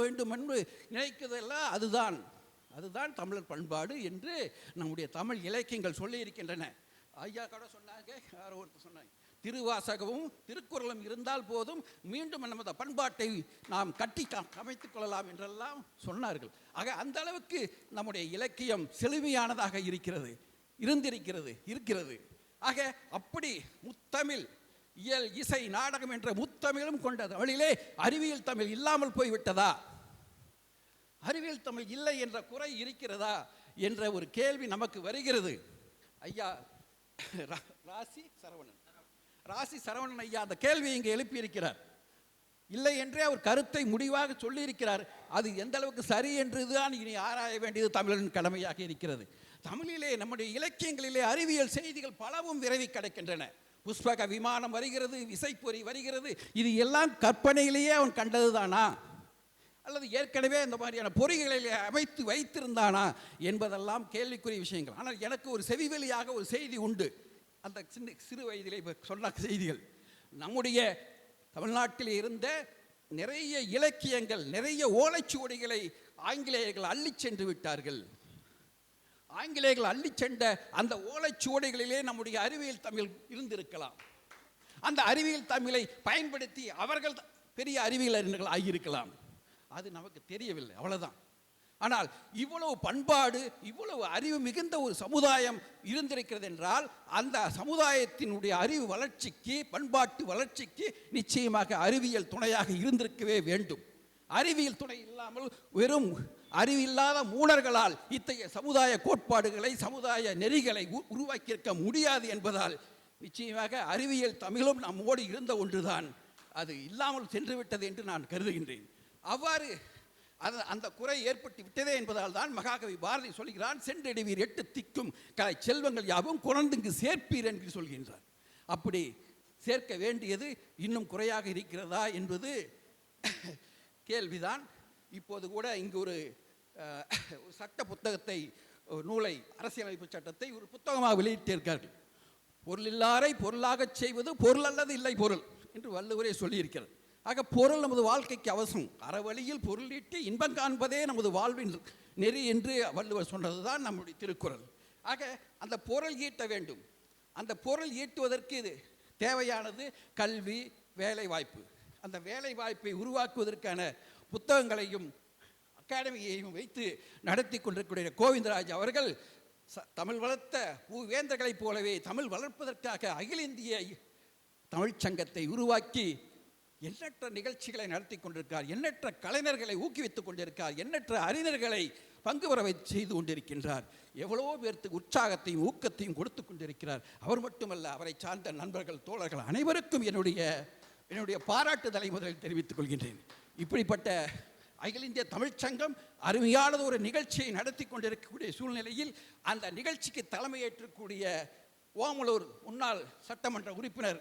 வேண்டும் என்று நினைக்கிறதெல்லாம் அதுதான். அதுதான் தமிழர் பண்பாடு என்று நம்முடைய தமிழ் இலக்கியங்கள் சொல்லியிருக்கின்றன. ஐயா கூட சொன்னாங்க யாரோ ஒருத்தர் சொன்னாங்க திருவாசகமும் திருக்குறளும் இருந்தால் போதும் மீண்டும் நமது பண்பாட்டை நாம் கட்டி அமைத்துக் கொள்ளலாம் என்றெல்லாம் சொன்னார்கள். ஆக அந்த அளவுக்கு நம்முடைய இலக்கியம் செழுமையானதாக இருக்கிறது இருந்திருக்கிறது இருக்கிறது. ஆக அப்படி முத்தமிழ் இயல் இசை நாடகம் என்ற முத்தமிழும் கொண்ட தமிழிலே அறிவியல் தமிழ் இல்லாமல் போய்விட்டதா? அறிவியல் தமிழ் இல்லை என்ற குறை இருக்கிறதா என்ற ஒரு கேள்வி நமக்கு வருகிறது. ஐயா ரா- ராசி சரவணன். ராசி சரவணன் ஐயா அந்த கேள்வியை இங்கே எழுப்பியிருக்கிறார். இல்லை என்றே அவர் கருத்தை முடிவாக சொல்லியிருக்கிறார். அது எந்த அளவுக்கு சரி என்றுதான் இனி ஆராய வேண்டியது தமிழரின் கடமையாக இருக்கிறது. தமிழிலே நம்முடைய இலக்கியங்களிலே அறிவியல் செய்திகள் பலவும் விரைவி கிடைக்கின்றன. புஷ்பக விமானம் வருகிறது விசைப்பொறி வருகிறது. இது எல்லாம் கற்பனையிலேயே அவன் கண்டதுதானா? அல்லது ஏற்கனவே இந்த மாதிரியான பொறிகளை அமைத்து வைத்திருந்தானா என்பதெல்லாம் கேள்விக்குரிய விஷயங்கள். ஆனால் எனக்கு ஒரு செவிவெளியாக ஒரு செய்தி உண்டு. அந்த சின்ன சிறு வயதிலே இப்ப சொன்ன செய்திகள். நம்முடைய தமிழ்நாட்டில் இருந்த நிறைய இலக்கியங்கள் நிறைய ஓலைச்சுவடிகளை ஆங்கிலேயர்கள் அள்ளி சென்று விட்டார்கள். ஆங்கிலேயர்கள் அள்ளி சென்ற அந்த ஓலைச்சுவடிகளிலே நம்முடைய அறிவியல் தமிழ் இருந்திருக்கலாம். அந்த அறிவியல் தமிழை பயன்படுத்தி அவர்கள் பெரிய அறிவியல் அறிஞர்கள் ஆகியிருக்கலாம். அது நமக்கு தெரியவில்லை. அவ்வளவுதான். ஆனால் இவ்வளவு பண்பாடு இவ்வளவு அறிவு மிகுந்த ஒரு சமுதாயம் இருந்திருக்கிறது என்றால் அந்த சமுதாயத்தினுடைய அறிவு வளர்ச்சிக்கு பண்பாட்டு வளர்ச்சிக்கு நிச்சயமாக அறிவியல் துணையாக இருந்திருக்கவே வேண்டும். அறிவியல் துணை இல்லாமல் வெறும் அறிவில்லாத மூடர்களால் இத்தகைய சமுதாய கோட்பாடுகளை சமுதாய நெறிகளை உ- உருவாக்கியிருக்க முடியாது என்பதால் நிச்சயமாக அறிவியல் தமிழும் நம்மோடு இருந்த ஒன்றுதான். அது இல்லாமல் சென்றுவிட்டது என்று நான் கருதுகின்றேன். அவ்வாறு அது அந்த குறை ஏற்பட்டு விட்டதே என்பதால் தான் மகாகவி பாரதி சொல்கிறான் சென்றடைவீர் எட்டு திக்கும் கலை செல்வங்கள் யாவும் குழந்தைக்கு சேர்ப்பீர் என்று சொல்கின்றார். அப்படி சேர்க்க வேண்டியது இன்னும் குறையாக இருக்கிறதா என்பது கேள்விதான். இப்போது கூட இங்கு ஒரு சட்ட புத்தகத்தை ஒரு நூலை அரசியலமைப்பு சட்டத்தை ஒரு புத்தகமாக வெளியிட்டிருக்கார்கள் பொருளில்லாரை பொருளாகச் செய்வது பொருள் அல்லது இல்லை பொருள் என்று வள்ளுவரே சொல்லியிருக்கிறது ஆக பொருள் நமது வாழ்க்கைக்கு அவசியம். அறவழியில் பொருளீட்டு இன்பம் காண்பதே நமது வாழ்வின் நெறி என்று வள்ளுவர் சொன்னது தான் நம்முடைய திருக்குறள். ஆக அந்த பொருள் ஈட்ட வேண்டும். அந்த பொருள் ஈட்டுவதற்கு இது தேவையானது கல்வி வேலை வாய்ப்பு அந்த வேலை வாய்ப்பை உருவாக்குவதற்கான புத்தகங்களையும் அகாடமியையும் வைத்து நடத்தி கொண்டிருக்கக்கூடிய கோவிந்தராஜ் அவர்கள் ச- தமிழ் வளர்த்த பூவேந்தர்களைப் போலவே தமிழ் வளர்ப்பதற்காக அகில இந்திய தமிழ்ச் சங்கத்தை உருவாக்கி எண்ணற்ற நிகழ்ச்சிகளை நடத்தி கொண்டிருக்கார் எண்ணற்ற கலைஞர்களை ஊக்குவித்துக் கொண்டிருக்கார் எண்ணற்ற அறிஞர்களை பங்கு வர செய்து கொண்டிருக்கின்றார். எவ்வளவோ பேர்த்துக்கு உற்சாகத்தையும் ஊக்கத்தையும் கொடுத்து கொண்டிருக்கிறார். அவர் மட்டுமல்ல அவரை சார்ந்த நண்பர்கள் தோழர்கள் அனைவருக்கும் என்னுடைய என்னுடைய பாராட்டுதலை முதலில் தெரிவித்துக் கொள்கின்றேன். இப்படிப்பட்ட அகில இந்திய தமிழ்ச்சங்கம் அருமையானது ஒரு நிகழ்ச்சியை நடத்தி கொண்டிருக்கக்கூடிய சூழ்நிலையில் அந்த நிகழ்ச்சிக்கு தலைமையேற்றக்கூடிய ஓமலூர் முன்னாள் சட்டமன்ற உறுப்பினர்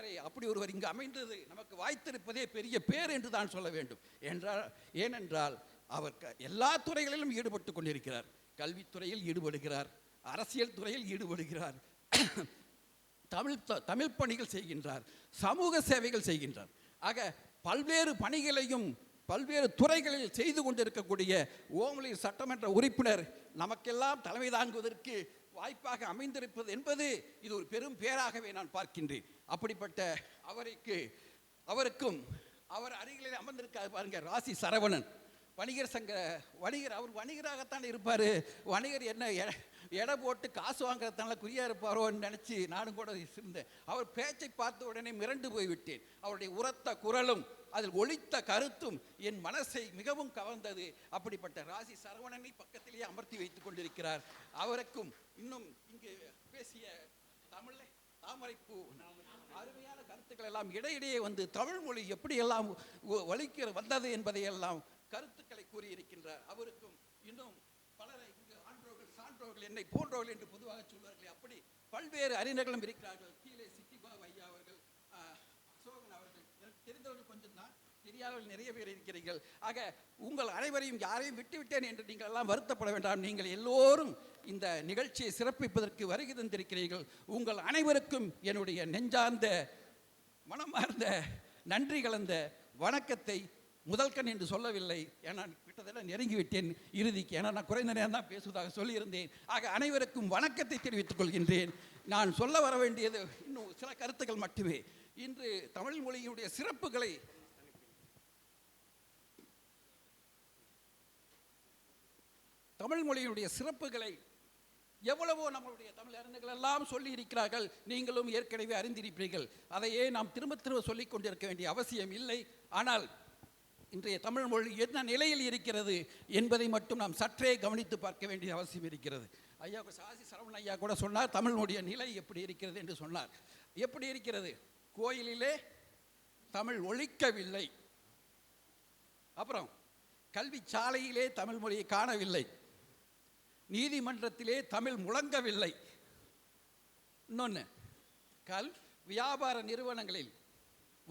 இருக்கிறாரே அப்படி ஒருவர் இங்கு அமைந்தது நமக்கு வாய்த்திருப்பதே பெரிய பேர் என்று தான் சொல்ல வேண்டும். என்றால் ஏனென்றால் அவர் எல்லா துறைகளிலும் ஈடுபட்டு கொண்டிருக்கிறார். கல்வித்துறையில் ஈடுபடுகிறார் அரசியல் துறையில் ஈடுபடுகிறார் தமிழ் தமிழ் பணிகள் செய்கின்றார் சமூக சேவைகள் செய்கின்றார். ஆக பல்வேறு பணிகளையும் பல்வேறு துறைகளில் செய்து கொண்டிருக்கக்கூடிய ஓமலி சட்டமன்ற உறுப்பினர் நமக்கெல்லாம் தலைமை தாங்குவதற்கு வாய்ப்பாக அமைந்திருப்பது என்பது இது ஒரு பெரும் பேராகவே நான் பார்க்கின்றேன். அப்படிப்பட்ட அவருக்கு அவருக்கும் அவர் அருகிலே அமர்ந்திருக்காரு பாருங்க ராசி சரவணன். வணிகர் சங்க வணிகர் அவர் வணிகராகத்தான் இருப்பார். வணிகர் என்ன எடை போட்டு காசு வாங்குறதுனால குறியா இருப்பாரோன்னு நினச்சி நானும் கூட இருந்தேன். அவர் பேச்சை பார்த்த உடனே மிரண்டு போய்விட்டேன். அவருடைய உரத்த குரலும் அதில் ஒழித்த கருத்தும் என் மனசை மிகவும் கவர்ந்தது. அப்படிப்பட்ட ராசி சரவணனை பக்கத்திலேயே அமர்த்தி வைத்துக் கொண்டிருக்கிறார். அவருக்கும் இன்னும் இங்கு பேசிய தமிழை தாமரைப்பூ அருமையான கருத்துக்கள் எல்லாம் இடையிடையே வந்து தமிழ் மொழி எப்படியெல்லாம் ஒ- வந்தது என்பதையெல்லாம் கருத்துக்களை கூறியிருக்கின்றார். அவருக்கும் இன்னும் ஆன்றோர்கள் என்னை போன்றவர்கள் என்று பொதுவாக சொல்வார்களே அப்படி பல்வேறு அறிஞர்களும் இருக்கிறார்கள். கீழே சிட்டிபாபு ஐயா அவர்கள் ஆஹ், அசோகன் அவர்கள் எனக்கு தெரிந்தவர்கள் கொஞ்சம் தான் தெரியாதவர்கள் நிறைய பேர் இருக்கிறீர்கள். ஆக உங்கள் அனைவரையும் யாரையும் விட்டுவிட்டேன் என்று நீங்கள் எல்லாம் வருத்தப்பட வேண்டாம். நீங்கள் எல்லோரும் இந்த நிகழ்ச்சியை சிறப்பிப்பதற்கு வருகை தந்திருக்கிறீர்கள். உங்கள் அனைவருக்கும் என்னுடைய நெஞ்சார்ந்த மனமார்ந்த நன்றி கலந்த வணக்கத்தை முதல்கண் என்று சொல்லவில்லை. ஏன்னா கிட்டத்தட்ட நெருங்கி விட்டேன் இறுதிக்கு. ஏன்னா நான் குறைந்த நேரம் தான் பேசுவதாக சொல்லியிருந்தேன். ஆக அனைவருக்கும் வணக்கத்தை தெரிவித்துக் கொள்கின்றேன். நான் சொல்ல வர வேண்டியது இன்னும் சில கருத்துக்கள் மட்டுமே. இன்று தமிழ் மொழியினுடைய சிறப்புகளை தமிழ் மொழியினுடைய சிறப்புகளை எவ்வளவோ நம்மளுடைய தமிழ் அறிஞர்கள் எல்லாம் சொல்லி இருக்கிறார்கள் நீங்களும் ஏற்கனவே அறிந்திருப்பீர்கள். அதையே நாம் திரும்ப திரும்ப சொல்லிக் கொண்டிருக்க வேண்டிய அவசியம் இல்லை. ஆனால் இன்றைய தமிழ் மொழி என்ன நிலையில் இருக்கிறது என்பதை மட்டும் நாம் சற்றே கவனித்து பார்க்க வேண்டிய அவசியம் இருக்கிறது. ஐயா சாசி சரவண ஐயா கூட சொன்னார் தமிழ் நிலை எப்படி இருக்கிறது? என்று சொன்னார். எப்படி இருக்கிறது? கோயிலிலே தமிழ் ஒழிக்கவில்லை. அப்புறம் கல்வி சாலையிலே தமிழ் மொழியை காணவில்லை. நீதிமன்றத்திலே தமிழ் முழங்கவில்லை. இன்னொன்று கல் வியாபார நிறுவனங்களில்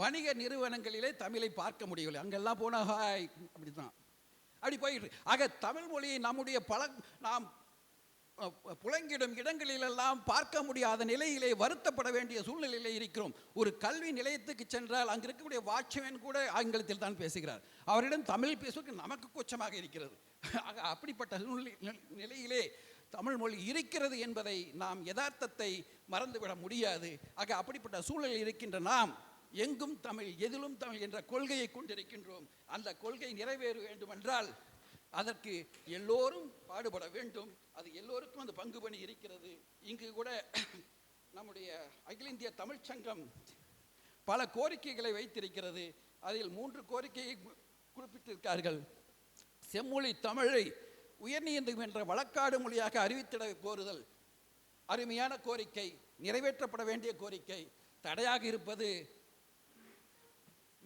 வணிக நிறுவனங்களிலே தமிழை பார்க்க முடியவில்லை. அங்கெல்லாம் போனால் ஹாய் அப்படி தான் அப்படி போயிட்டு ஆக தமிழ் மொழியை நம்முடைய பல நாம் புலங்கிடும் இடங்களிலெல்லாம் பார்க்க முடியாத நிலையிலே வருத்தப்பட வேண்டிய சூழ்நிலையிலே இருக்கிறோம். ஒரு கல்வி நிலையத்துக்கு சென்றால் அங்கே இருக்கக்கூடிய வாட்ச்மேன் கூட ஆங்கிலத்தில் தான் பேசுகிறார். அவரிடம் தமிழ் பேசுவதற்கு நமக்கு கூச்சமாக இருக்கிறது. ஆக அப்படிப்பட்ட சூழ்நிலை நிலையிலே தமிழ் மொழி இருக்கிறது என்பதை நாம் யதார்த்தத்தை மறந்துவிட முடியாது. ஆக அப்படிப்பட்ட சூழ்நிலை இருக்கின்ற நாம் எங்கும் தமிழ் எதிலும் தமிழ் என்ற கொள்கையை கொண்டிருக்கின்றோம். அந்த கொள்கை நிறைவேற வேண்டுமென்றால் அதற்கு எல்லோரும் பாடுபட வேண்டும். அது எல்லோருக்கும் அந்த பங்கு பணி இருக்கிறது. இங்கு கூட நம்முடைய அகில இந்திய தமிழ்ச் சங்கம் பல கோரிக்கைகளை வைத்திருக்கிறது. அதில் மூன்று கோரிக்கையை குறிப்பிட்டிருக்கார்கள். செம்மொழி தமிழை உயர்நீதிமன்ற வழக்காடு மொழியாக அறிவித்திட கோருதல். அருமையான கோரிக்கை நிறைவேற்றப்பட வேண்டிய கோரிக்கை. தடையாக இருப்பது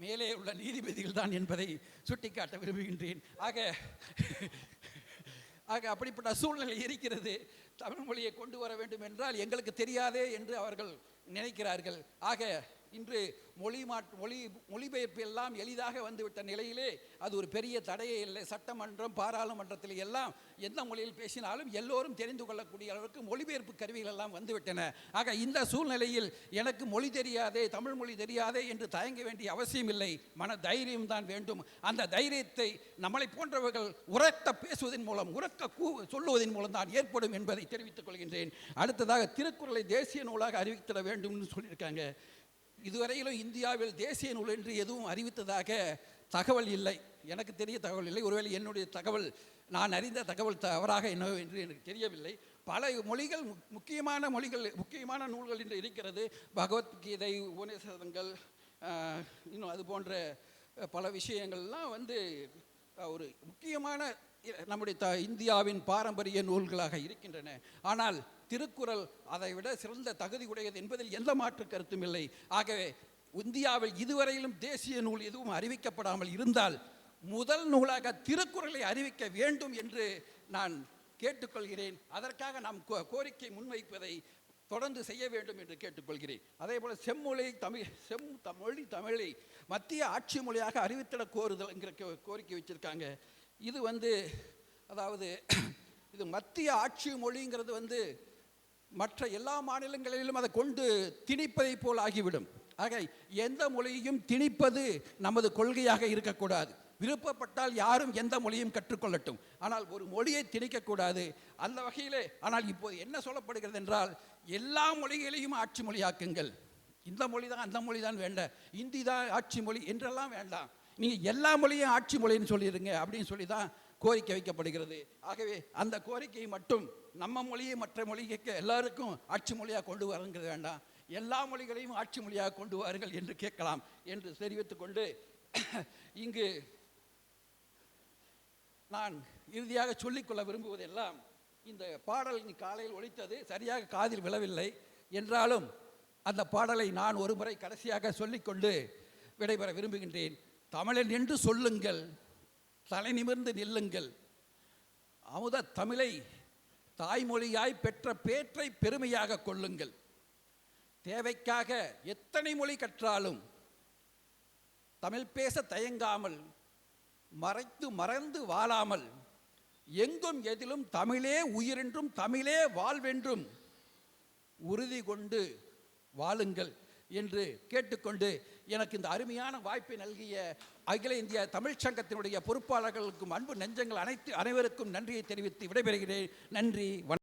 மேலே உள்ள நீதிபதிகள் தான் என்பதை சுட்டிக்காட்ட விரும்புகின்றேன். ஆக ஆக அப்படிப்பட்ட சூழ்நிலை இருக்கிறது. தமிழ் மொழியை கொண்டு வர வேண்டும் என்றால் எங்களுக்கு தெரியாதே என்று அவர்கள் நினைக்கிறார்கள். ஆக இன்று மொழி மாற்று மொழி மொழிபெயர்ப்பு எல்லாம் எளிதாக வந்துவிட்ட நிலையிலே அது ஒரு பெரிய தடையே இல்லை. சட்டமன்றம் பாராளுமன்றத்தில் எல்லாம் எந்த மொழியில் பேசினாலும் எல்லோரும் தெரிந்து கொள்ளக்கூடிய அளவுக்கு மொழிபெயர்ப்பு கருவிகள் எல்லாம் வந்துவிட்டன. ஆக இந்த சூழ்நிலையில் எனக்கு மொழி தெரியாதே தமிழ் மொழி தெரியாதே என்று தயங்க வேண்டிய அவசியம் இல்லை. மன தைரியம் தான் வேண்டும். அந்த தைரியத்தை நம்மளை போன்றவர்கள் உரத்த பேசுவதன் மூலம் உரக்க கூ சொல்லுவதன் மூலம் தான் ஏற்படும் என்பதை தெரிவித்துக் கொள்கின்றேன். அடுத்ததாக திருக்குறளை தேசிய நூலாக அறிவித்திட என்று சொல்லியிருக்காங்க. இதுவரையிலும் இந்தியாவில் தேசிய நூல் என்று எதுவும் அறிவித்ததாக தகவல் இல்லை. எனக்கு தெரிய தகவல் இல்லை. ஒருவேளை என்னுடைய தகவல் நான் அறிந்த தகவல் தவறாக என்னவோ என்று எனக்கு தெரியவில்லை. பல மொழிகள் முக்- முக்கியமான மொழிகள் முக்கியமான நூல்கள் என்று இருக்கிறது. பகவத்கீதை உபநிஷதங்கள் இன்னும் அது போன்ற பல விஷயங்கள்லாம் வந்து ஒரு முக்கியமான நம்முடைய த இந்தியாவின் பாரம்பரிய நூல்களாக இருக்கின்றன. ஆனால் திருக்குறள் அதை விட சிறந்த தகுதி உடையது என்பதில் எந்த மாற்று கருத்தும் இல்லை. ஆகவே இந்தியாவில் இதுவரையிலும் தேசிய நூல் எதுவும் அறிவிக்கப்படாமல் இருந்தால் முதல் நூலாக திருக்குறளை அறிவிக்க வேண்டும் என்று நான் கேட்டுக்கொள்கிறேன். அதற்காக நாம் கோ- கோரிக்கை முன்வைப்பதை தொடர்ந்து செய்ய வேண்டும் என்று கேட்டுக்கொள்கிறேன். அதே போல செம்மொழி தமிழ் செம் த- மொழி தமிழை மத்திய ஆட்சி மொழியாக அறிவித்திட கோருதல் என்கிற கோரிக்கை வச்சிருக்காங்க. இது வந்து அதாவது இது மத்திய ஆட்சி மொழிங்கிறது வந்து மற்ற எல்லா மாநிலங்களிலும் அதை கொண்டு திணிப்பதை போல் ஆகிவிடும். ஆக எந்த மொழியையும் திணிப்பது நமது கொள்கையாக இருக்கக்கூடாது. விருப்பப்பட்டால் யாரும் எந்த மொழியும் கற்றுக்கொள்ளட்டும். ஆனால் ஒரு மொழியை திணிக்கக்கூடாது. அந்த வகையிலே ஆனால் இப்போது என்ன சொல்லப்படுகிறது என்றால் எல்லா மொழிகளையும் ஆட்சி மொழியாக்குங்கள். இந்த மொழி தான் அந்த மொழி தான் வேண்டாம் இந்தி தான் ஆட்சி மொழி என்றெல்லாம் வேண்டாம். நீங்கள் எல்லா மொழியும் ஆட்சி மொழின்னு சொல்லிடுங்க அப்படின்னு சொல்லி தான் கோரிக்கை வைக்கப்படுகிறது. ஆகவே அந்த கோரிக்கையை மட்டும் நம்ம மொழியை மற்ற மொழிக்கு எல்லாருக்கும் ஆட்சி மொழியாக கொண்டு வரங்கிறது வேண்டாம். எல்லா மொழிகளையும் ஆட்சி மொழியாக கொண்டு வாருங்கள் என்று கேட்கலாம் என்று தெரிவித்துக் கொண்டு இங்கு நான் இறுதியாக சொல்லிக்கொள்ள விரும்புவதெல்லாம் இந்த பாடல் காலையில் ஒழித்தது சரியாக காதில் விழவில்லை. என்றாலும் அந்த பாடலை நான் ஒரு முறை கடைசியாக சொல்லிக்கொண்டு விடைபெற விரும்புகின்றேன். தமிழன் என்று சொல்லுங்கள். தலை நிமிர்ந்து நில்லுங்கள். அமுத தமிழை தாய்மொழியாய் பெற்ற பேற்றை பெருமையாக கொள்ளுங்கள். தேவைக்காக எத்தனை மொழி கற்றாலும் தமிழ் பேச தயங்காமல் மறைத்து மறந்து வாழாமல் எங்கும் எதிலும் தமிழே உயிரென்றும் தமிழே வாழ்வென்றும் உறுதி கொண்டு வாழுங்கள் என்று கேட்டுக்கொண்டு எனக்கு இந்த அருமையான வாய்ப்பை நல்கிய அகில இந்திய தமிழ்ச் சங்கத்தினுடைய பொறுப்பாளர்களுக்கும் அன்பு நெஞ்சங்கள் அனைத்து அனைவருக்கும் நன்றியை தெரிவித்து விடைபெறுகிறேன். நன்றி வணக்கம்.